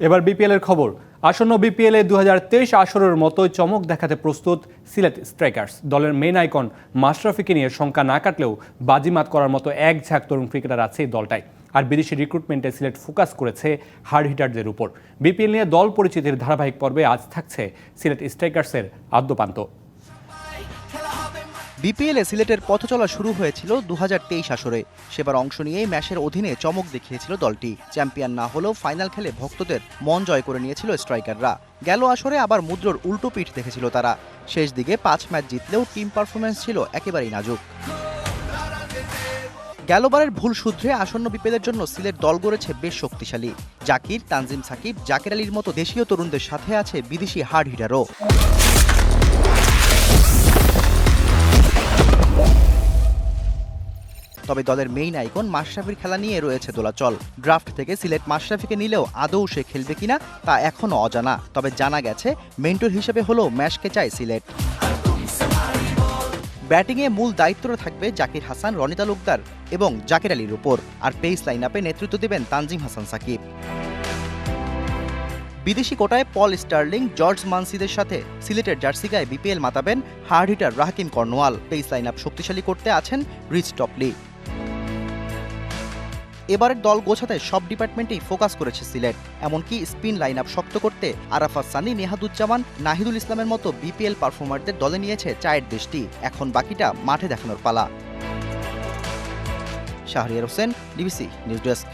এবার বিপিএলের খবর। আসন্ন বিপিএল দু আসরের মতো চমক দেখাতে প্রস্তুত সিলেট স্ট্রাইকার্স। দলের মেন আইকন মাশরাফিকে নিয়ে শঙ্কা না কাটলেও বাজিমাত করার মতো এক ঝাঁক তরুণ ক্রিকেটার আছে দলটায় আর বিদেশি রিক্রুটমেন্টে সিলেট ফোকাস করেছে হার্ড হিটারদের উপর। বিপিএল নিয়ে দল পরিচিতির ধারাবাহিক পর্বে আজ থাকছে সিলেট স্ট্রাইকার্সের আদ্যপান্ত। বিপিএলে সিলেটের পথ চলা শুরু হয়েছিল দু হাজার তেইশ আসরে। সেবার অংশ নিয়েই ম্যাচের অধীনে চমক দেখিয়েছিল দলটি। চ্যাম্পিয়ন না হলেও ফাইনাল খেলে ভক্তদের মন জয় করে নিয়েছিল স্ট্রাইকাররা। গেল আসরে আবার মুদ্রর উল্টো পিঠ দেখেছিল তারা। শেষ দিকে পাঁচ ম্যাচ জিতলেও টিম পারফরমেন্স ছিল একেবারেই নাজুক। গেলবারের ভুল শুধরে আসন্ন বিপেদের জন্য সিলেট দল গড়েছে বেশ শক্তিশালী। জাকির, তানজিম সাকিব, জাকের আলীর মতো দেশীয় তরুণদের সাথে আছে বিদেশি হার্ড হিটারও। তবে দলের মেইন আইকন মাশরাফির খেলা নিয়ে রয়েছে দোলাচল। ড্রাফট থেকে সিলেট মাশরাফিকে নিলেও আদৌ সে খেলবে কিনা তা এখনও অজানা। তবে জানা গেছে মেন্টর হিসেবে হলেও ম্যাশকে চায় সিলেট। ব্যাটিংয়ে মূল দায়িত্বটা থাকবে জাকির হাসান রনি তালুকদার এবং জাকির আলীর উপর। আর পেস লাইন আপে নেতৃত্ব দেবেন তানজিম হাসান সাকিব। বিদেশি কোটায় পল স্টার্লিং, জর্জ মানসিদের সাথে সিলেটের জার্সি গায়ে BPL মাতাবেন hard hitter Rahkeem Cornwall pace line up শক্তিশালী করতে আছেন রিচ টপলি। এবারের দল গোছাতে সব ডিপার্টমেন্টেই ফোকাস করেছে সিলেট। এমনকি স্পিন লাইন আপ শক্ত করতে আরাফা সানি, নেহাদুজ্জামান, নাহিদুল ইসলামের মতো বিপিএল পারফর্মারদের দলে নিয়েছে চায়ের দেশটি। এখন বাকিটা মাঠে দেখানোর পালা। Shahriar Hossain DBC news desk.